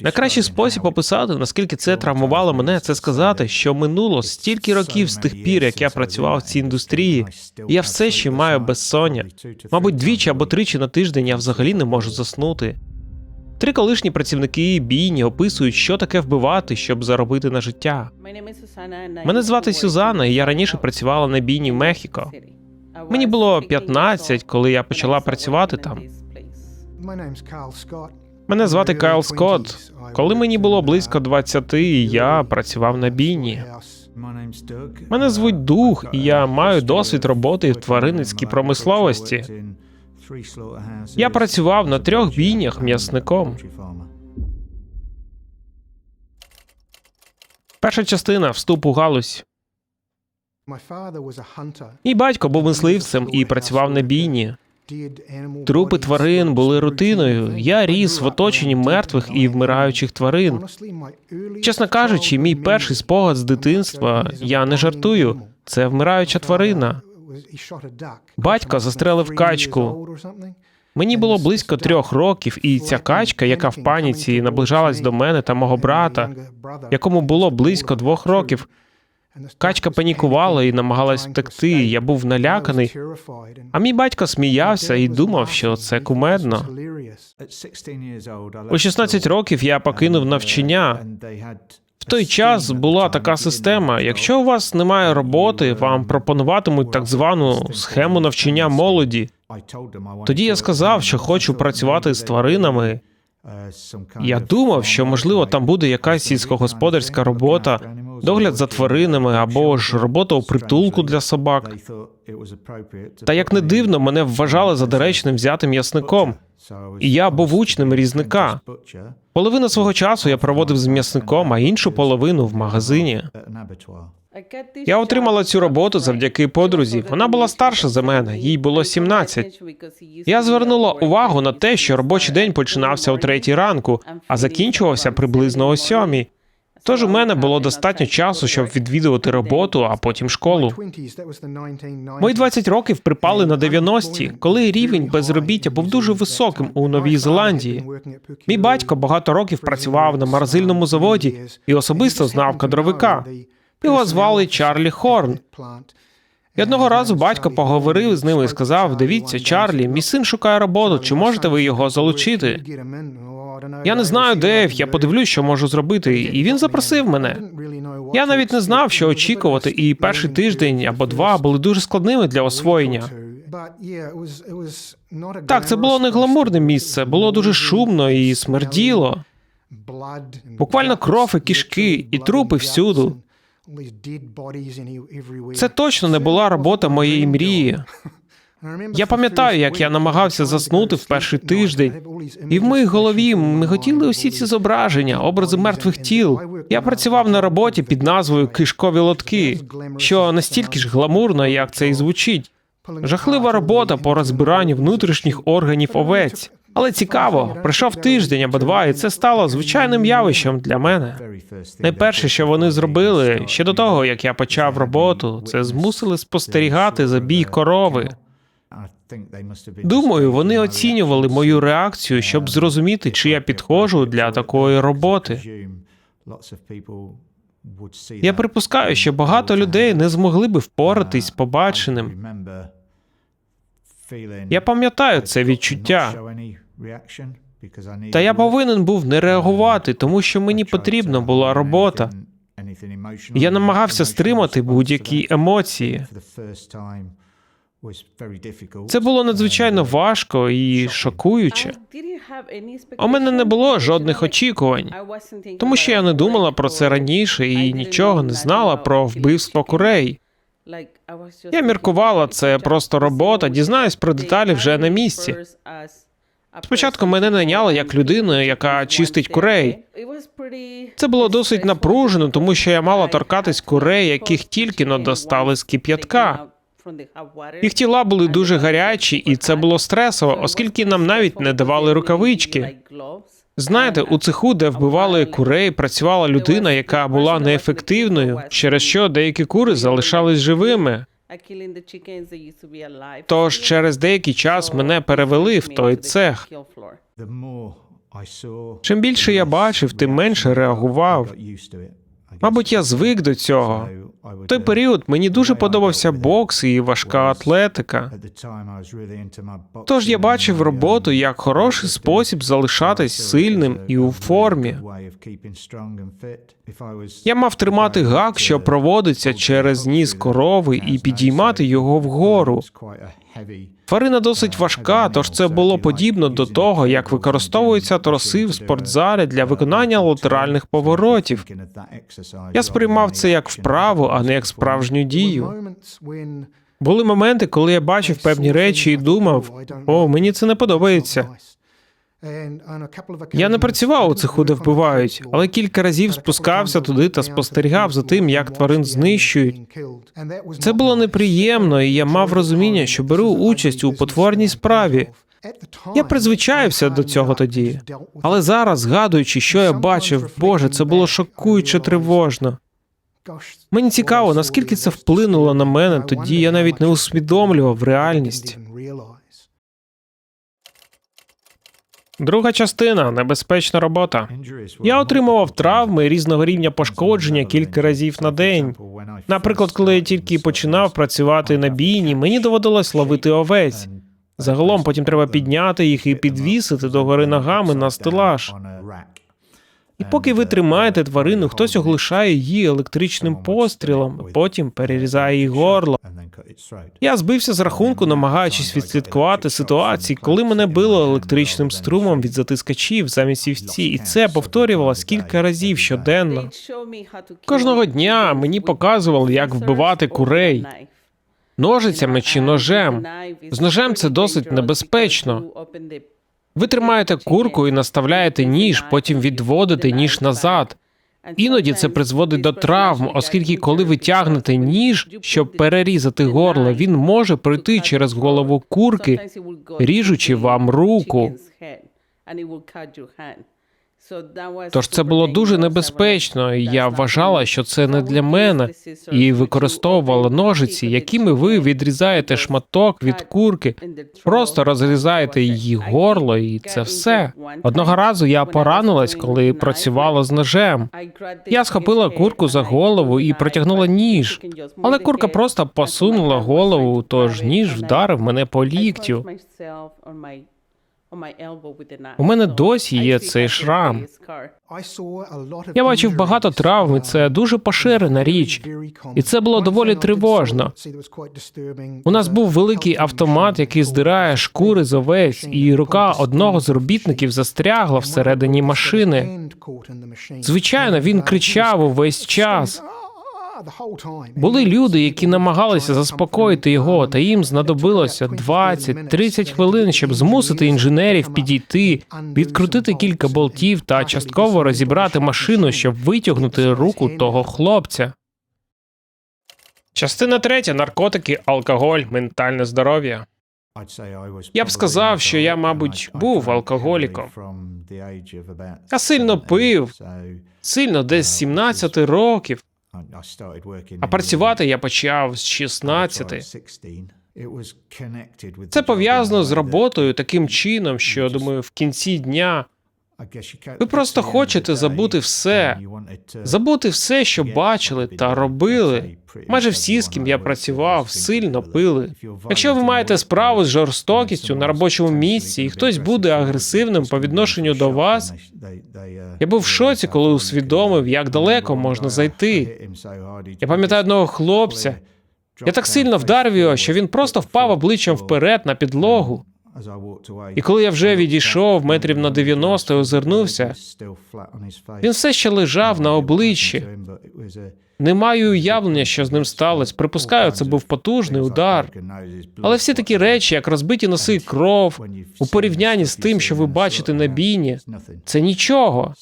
Найкращий спосіб описати, наскільки це травмувало мене, це сказати, що минуло стільки років з тих пір, як я працював в цій індустрії, і я все ще маю безсоння. Мабуть, двічі або тричі на тиждень я взагалі не можу заснути. Три колишні працівники бійні описують, що таке вбивати, щоб заробити на життя. Мене звати Сюзанна, і я раніше працювала на бійні в Мехіко. Мені було 15, коли я почала працювати там. Мене звати Кайл Скотт. Коли мені було близько 20, я працював на бійні. Мене звуть Дух, і я маю досвід роботи в тваринницькій промисловості. Я працював на трьох бійнях м'ясником. Перша частина вступ у галузь. Мій батько був мисливцем і працював на бійні. Трупи тварин були рутиною. Я ріс в оточенні мертвих і вмираючих тварин. Чесно кажучи, мій перший спогад з дитинства, я не жартую, це вмираюча тварина. Батько застрелив качку. Мені було близько трьох років, і ця качка, яка в паніці наближалась до мене та мого брата, якому було близько двох років. Качка панікувала і намагалась втекти. Я був наляканий. А мій батько сміявся і думав, що це кумедно. У 16 років я покинув навчання. В той час була така система: якщо у вас немає роботи, вам пропонуватимуть так звану схему навчання молоді. Тоді я сказав, що хочу працювати з тваринами. Я думав, що можливо там буде якась сільськогосподарська робота, догляд за тваринами або ж робота у притулку для собак. Та як не дивно, мене вважали за доречним взяти м'ясником, і я був учнем різника. Половину свого часу я проводив з м'ясником, а іншу половину в магазині. Я отримала цю роботу завдяки подрузі. Вона була старша за мене, їй було 17. Я звернула увагу на те, що робочий день починався о третій ранку, а закінчувався приблизно о сьомій. Тож у мене було достатньо часу, щоб відвідувати роботу, а потім школу. Мої 20 років припали на 90-ті, коли рівень безробіття був дуже високим у Новій Зеландії. Мій батько багато років працював на морозильному заводі і особисто знав кадровика. Його звали Чарлі Хорн. І одного разу батько поговорив з ним і сказав: Дивіться, Чарлі, мій син шукає роботу. Чи можете ви його залучити? Я не знаю, Дейв, я подивлюсь, що можу зробити. І він запросив мене. Я навіть не знав, що очікувати, і перший тиждень або два були дуже складними для освоєння. Так, це було не гламурне місце, було дуже шумно і смерділо. Буквально кров і кишки, і трупи всюду. Це точно не була робота моєї мрії. Я пам'ятаю, як я намагався заснути в перший тиждень, і в моїй голові миготіли усі ці зображення, образи мертвих тіл. Я працював на роботі під назвою Кишкові лотки, що настільки ж гламурно, як це і звучить. Жахлива робота по розбиранню внутрішніх органів овець. Але цікаво, пройшов тиждень або два, і це стало звичайним явищем для мене. Найперше, що вони зробили ще до того, як я почав роботу, це змусили спостерігати за бій корови. Думаю, вони оцінювали мою реакцію, щоб зрозуміти, чи я підходжу для такої роботи. Я припускаю, що багато людей не змогли би впоратись побаченим. Я пам'ятаю це відчуття. Та я повинен був не реагувати, тому що мені потрібна була робота. Я намагався стримати будь-які емоції. Це було надзвичайно важко і шокуюче. У мене не було жодних очікувань, тому що я не думала про це раніше і нічого не знала про вбивство курей. Я міркувала, це просто робота, дізнаюсь про деталі вже на місці. Спочатку мене найняли як людину, яка чистить курей. Це було досить напружено, тому що я мала торкатись курей, яких тільки но достали з кип'ятка. Їх тіла були дуже гарячі, і це було стресово, оскільки нам навіть не давали рукавички. Знаєте, у цеху, де вбивали курей, працювала людина, яка була неефективною, через що деякі кури залишались живими. Тож через деякий час мене перевели в той цех. Чим більше я бачив, тим менше реагував. Мабуть, я звик до цього. В той період мені дуже подобався бокс і важка атлетика. Тож я бачив роботу як хороший спосіб залишатись сильним і у формі. Я мав тримати гак, що проводиться через ніс корови, і підіймати його вгору. Тварина досить важка, тож це було подібно до того, як використовуються троси в спортзалі для виконання латеральних поворотів. Я сприймав це як вправу, а не як справжню дію. Були моменти, коли я бачив певні речі і думав: о, мені це не подобається. Я не працював у цеху, де вбивають, але кілька разів спускався туди та спостерігав за тим, як тварин знищують. Це було неприємно, і я мав розуміння, що беру участь у потворній справі. Я призвичаєвся до цього тоді, але зараз, згадуючи, що я бачив, Боже, це було шокуюче тривожно. Мені цікаво, наскільки це вплинуло на мене. Тоді я навіть не усвідомлював реальність. Друга частина небезпечна робота. Я отримував травми різного рівня пошкодження кілька разів на день. Наприклад, коли я тільки починав працювати на бійні, мені доводилось ловити овець. Загалом потім треба підняти їх і підвісити догори ногами на стелаж. І поки ви тримаєте тварину, хтось оглушає її електричним пострілом, потім перерізає їй горло. Я збився з рахунку, намагаючись відслідкувати ситуації, коли мене било електричним струмом від затискачів замість вівці, і це повторювалось кілька разів щоденно. Кожного дня мені показували, як вбивати курей ножицями чи ножем. З ножем це досить небезпечно. Ви тримаєте курку і наставляєте ніж, потім відводите ніж назад. Іноді це призводить до травм, оскільки коли ви тягнете ніж, щоб перерізати горло, він може пройти через голову курки, ріжучи вам руку. Тож це було дуже небезпечно, і я вважала, що це не для мене, і використовувала ножиці, якими ви відрізаєте шматок від курки, просто розрізаєте її горло, і це все. Одного разу я поранилась, коли працювала з ножем. Я схопила курку за голову і протягнула ніж, але курка просто посунула голову, тож ніж вдарив мене по ліктю. У мене досі є цей шрам. Я бачив багато травм, і це дуже поширена річ. І це було доволі тривожно. У нас був великий автомат, який здирає шкури з овець, і рука одного з робітників застрягла всередині машини. Звичайно, він кричав увесь час. Були люди, які намагалися заспокоїти його, та їм знадобилося 20-30 хвилин, щоб змусити інженерів підійти, відкрутити кілька болтів та частково розібрати машину, щоб витягнути руку того хлопця. Частина третя наркотики, алкоголь, ментальне здоров'я. Я б сказав, що я, мабуть, був алкоголіком. Я сильно пив, сильно десь з 17 років. А працювати я почав з 16. Це пов'язано з роботою таким чином, що думаю, в кінці дня ви просто хочете забути все, забути все, що бачили та робили. Майже всі, з ким я працював, сильно пили. Якщо ви маєте справу з жорстокістю на робочому місці, і хтось буде агресивним по відношенню до вас, я був в шоці, коли усвідомив, як далеко можна зайти. Я пам'ятаю одного хлопця. Я так сильно вдарив його, що він просто впав обличчям вперед на підлогу. І коли я вже відійшов метрів на 90 і озирнувся, він все ще лежав на обличчі. Не маю уявлення, що з ним сталося. Припускаю, це був потужний удар. Але всі такі речі, як розбиті носи, кров, у порівнянні з тим, що ви бачите на бійні, це нічого.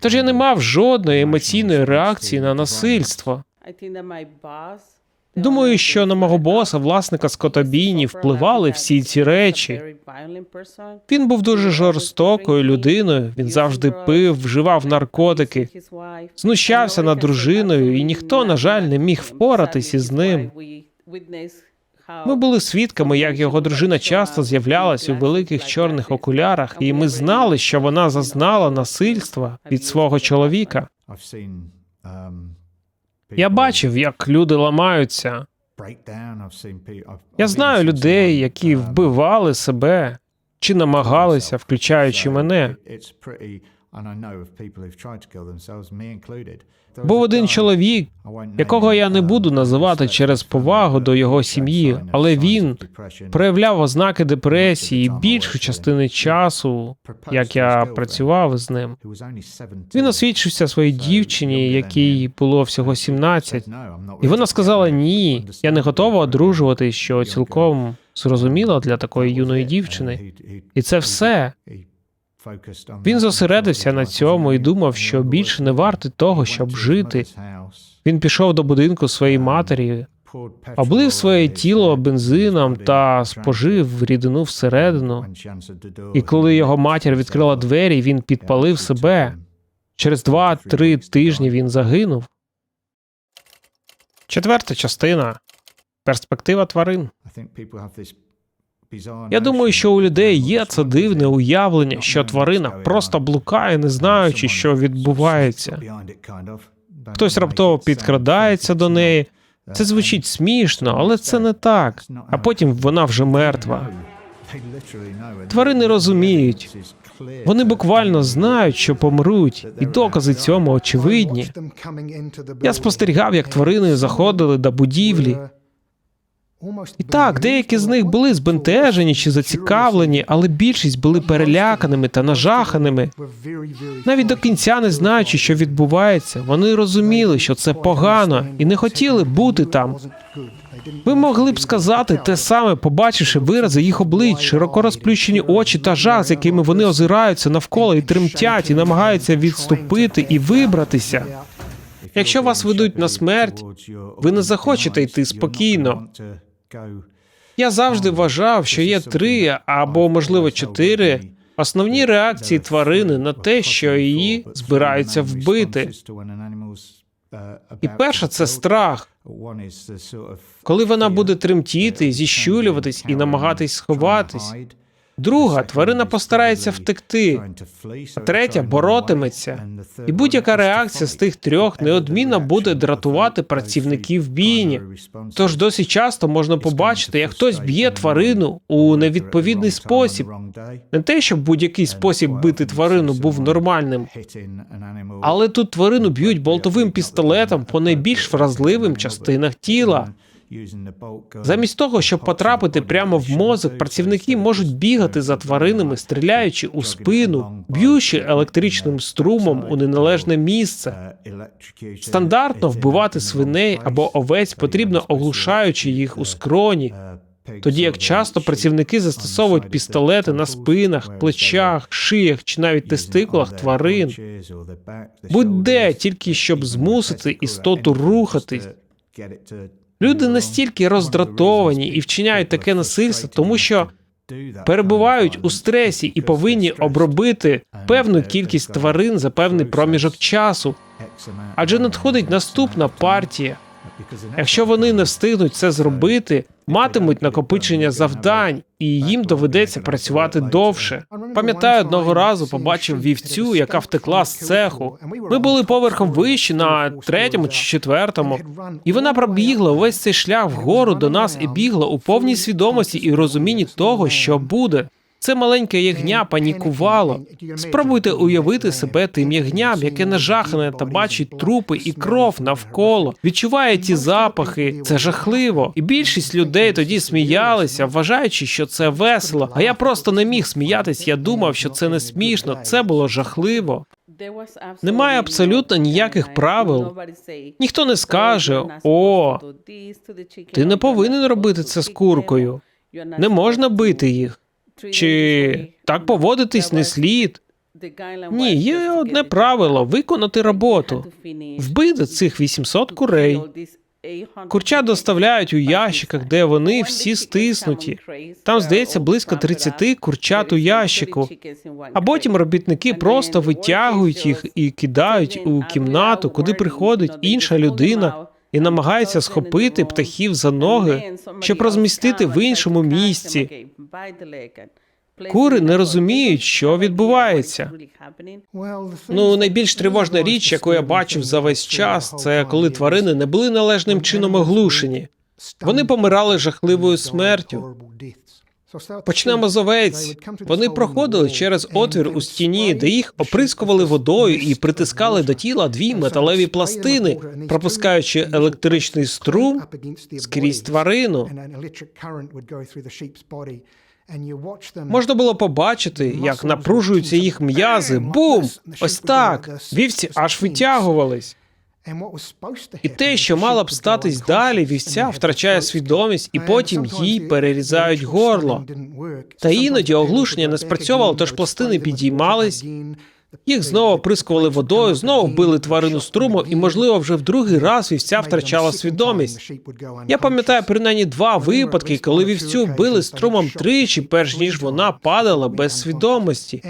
Тож я не мав жодної емоційної реакції на насильство. Думаю, що на мого боса, власника скотобійні, впливали всі ці речі. Він був дуже жорстокою людиною. Він завжди пив, вживав наркотики, знущався над дружиною, і ніхто, на жаль, не міг впоратись із ним. Ми були свідками, як його дружина часто з'являлась у великих чорних окулярах, і ми знали, що вона зазнала насильства від свого чоловіка. Я бачив, як люди ламаються. Я знаю людей, які вбивали себе чи намагалися, включаючи мене. Був один чоловік, якого я не буду називати через повагу до його сім'ї, але він проявляв ознаки депресії більшу частину часу, як я працював з ним. Він освідчився своїй дівчині, якій було всього 17, і вона сказала: ні, я не готова одружувати, що цілком зрозуміло для такої юної дівчини. І це все. Він зосередився на цьому і думав, що більше не варто того, щоб жити. Він пішов до будинку своєї матері, облив своє тіло бензином та спожив рідину всередину. І коли його матір відкрила двері, він підпалив себе. Через два-три тижні він загинув. Четверта частина. Перспектива тварин. Я думаю, що у людей є це дивне уявлення, що тварина просто блукає, не знаючи, що відбувається. Хтось раптово підкрадається до неї. Це звучить смішно, але це не так. А потім вона вже мертва. Тварини розуміють. Вони буквально знають, що помруть, і докази цьому очевидні. Я спостерігав, як тварини заходили до будівлі. І так, деякі з них були збентежені чи зацікавлені, але більшість були переляканими та нажаханими. Навіть до кінця не знаючи, що відбувається, вони розуміли, що це погано, і не хотіли бути там. Ви могли б сказати те саме, побачивши вирази їх облич, широко розплющені очі та жах, з якими вони озираються навколо і тремтять, і намагаються відступити і вибратися. Якщо вас ведуть на смерть, ви не захочете йти спокійно. Я завжди вважав, що є три або, можливо, чотири основні реакції тварини на те, що її збираються вбити. І перша це страх. Коли вона буде тремтіти, зіщулюватись і намагатись сховатись. Друга тварина постарається втекти, а третя боротиметься. І будь-яка реакція з тих трьох неодмінно буде дратувати працівників бійні. Тож досить часто можна побачити, як хтось б'є тварину у невідповідний спосіб. Не те, щоб будь-який спосіб бити тварину був нормальним, але тут тварину б'ють болтовим пістолетом по найбільш вразливим частинах тіла. Замість того, щоб потрапити прямо в мозок, працівники можуть бігати за тваринами, стріляючи у спину, б'ючи електричним струмом у неналежне місце. Стандартно вбивати свиней або овець потрібно оглушаючи їх у скроні. Тоді як часто працівники застосовують пістолети на спинах, плечах, шиях чи навіть тестикулах тварин, будь-де тільки щоб змусити істоту рухатись. Люди настільки роздратовані і вчиняють таке насильство, тому що перебувають у стресі і повинні обробити певну кількість тварин за певний проміжок часу. Адже надходить наступна партія. Якщо вони не встигнуть це зробити, матимуть накопичення завдань, і їм доведеться працювати довше. Пам'ятаю, одного разу побачив вівцю, яка втекла з цеху. Ми були поверхом вище на третьому чи четвертому, і вона пробігла увесь цей шлях вгору до нас і бігла у повній свідомості і розумінні того, що буде. Це маленьке ягня панікувало. Спробуйте уявити себе тим ягням, яке нажахане та бачить трупи і кров навколо, відчуває ті запахи. Це жахливо. І більшість людей тоді сміялися, вважаючи, що це весело. А я просто не міг сміятись. Я думав, що це не смішно. Це було жахливо. Немає абсолютно ніяких правил. Ніхто не скаже: о, Ти не повинен робити це з куркою. Не можна бити їх. Чи так поводитись не слід? Ні, є одне правило виконати роботу. Вбити цих 800 курей. Курча доставляють у ящиках, де вони всі стиснуті. Там, здається, близько 30 курчат у ящику. А потім робітники просто витягують їх і кидають у кімнату, куди приходить інша людина і намагаються схопити птахів за ноги, щоб розмістити в іншому місці. Кури не розуміють, що відбувається. Ну, найбільш тривожна річ, яку я бачив за весь час, це коли тварини не були належним чином оглушені. Вони помирали жахливою смертю. Почнемо з овець. Вони проходили через отвір у стіні, де їх оприскували водою і притискали до тіла дві металеві пластини, пропускаючи електричний струм скрізь тварину. Можна було побачити, як напружуються їх м'язи. Бум! Ось так. Вівці аж витягувались. І те, що мало б статись далі, вівця втрачає свідомість, і потім їй перерізають горло. Та іноді оглушення не спрацьовувало, тож пластини підіймались, їх знову оприскували водою, знову вбили тварину струмом, і, можливо, вже в другий раз вівця втрачала свідомість. Я пам'ятаю принаймні два випадки, коли вівцю били струмом тричі, перш ніж вона падала без свідомості.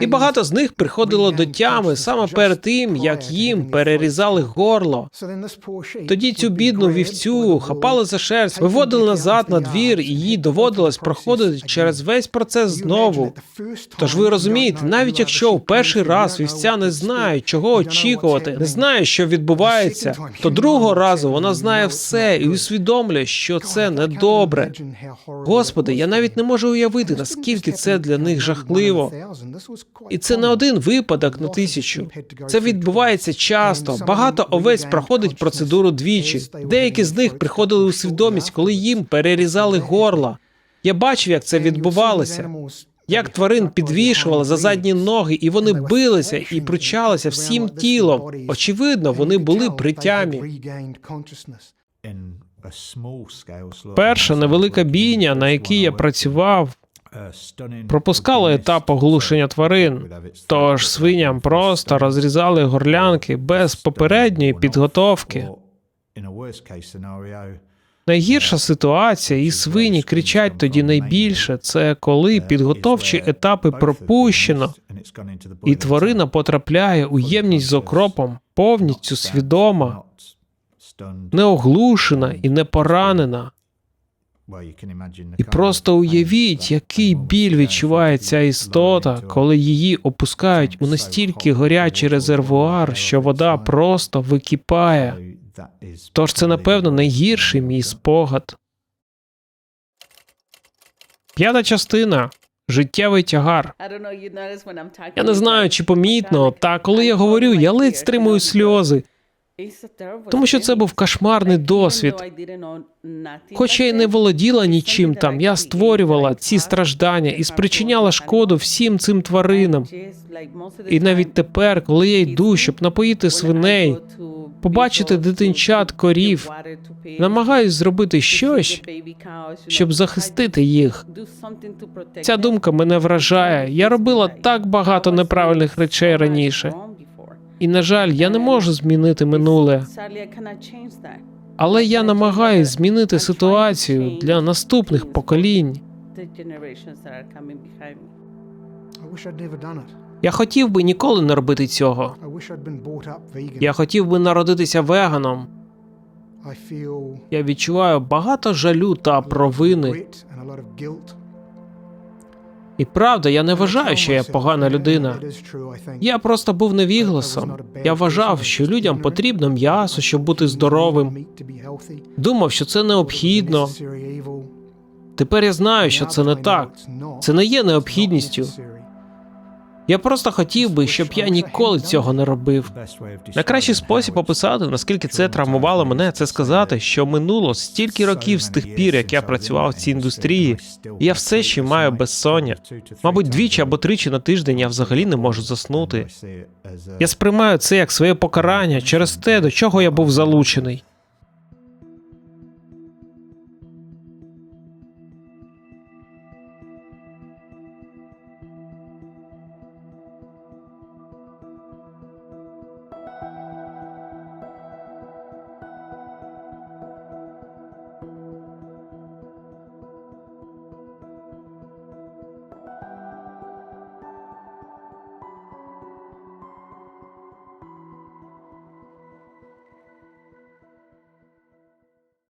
І багато з них приходило до тями саме перед тим, як їм перерізали горло. Тоді цю бідну вівцю хапали за шерсть, виводили назад на двір, і їй доводилось проходити через весь процес знову. Тож ви розумієте, навіть якщо в перший раз вівця не знає, чого очікувати, не знає, що відбувається, то другого разу вона знає все і усвідомлює, що це недобре. Господи, я навіть не можу уявити, наскільки це для них жахливо. І це не один випадок на тисячу. Це відбувається часто. Багато овець проходить процедуру двічі. Деякі з них приходили у свідомість, коли їм перерізали горла. Я бачив, як це відбувалося. Як тварин підвішували за задні ноги, і вони билися і пручалися всім тілом. Очевидно, вони були при тямі. Перша невелика бійня, на якій я працював, пропускала етап оглушення тварин. Тож свиням просто розрізали горлянки без попередньої підготовки. Найгірша ситуація, і свині кричать тоді найбільше. Це коли підготовчі етапи пропущено, і тварина потрапляє у ємність з окропом, повністю свідома, не оглушена і не поранена. І просто уявіть, який біль відчуває ця істота, коли її опускають у настільки горячий резервуар, що вода просто википає. Тож це, напевно, найгірший мій спогад. П'ята частина життєвий тягар. Я не знаю, чи помітно, та коли я говорю, я ледь стримую сльози, тому що це був кошмарний досвід. Хоч я й не володіла нічим там, я створювала ці страждання і спричиняла шкоду всім цим тваринам. І навіть тепер, коли я йду, щоб напоїти свиней, побачити дитинчат корів, намагаюсь зробити щось, щоб захистити їх. Ця думка мене вражає. Я робила так багато неправильних речей раніше. І, на жаль, я не можу змінити минуле, але я намагаюсь змінити ситуацію для наступних поколінь. Я хотів би ніколи не робити цього. Я хотів би народитися веганом. Я відчуваю багато жалю та провини. І правда, я не вважаю, що я погана людина. Я просто був невігласом. Я вважав, що людям потрібно м'ясо, щоб бути здоровим. Думав, що це необхідно. Тепер я знаю, що це не так. Це не є необхідністю. Я просто хотів би, щоб я ніколи цього не робив. Найкращий спосіб описати, наскільки це травмувало мене, це сказати, що минуло стільки років з тих пір, як я працював в цій індустрії, і я все ще маю безсоння. Мабуть, двічі або тричі на тиждень я взагалі не можу заснути. Я сприймаю це як своє покарання через те, до чого я був залучений.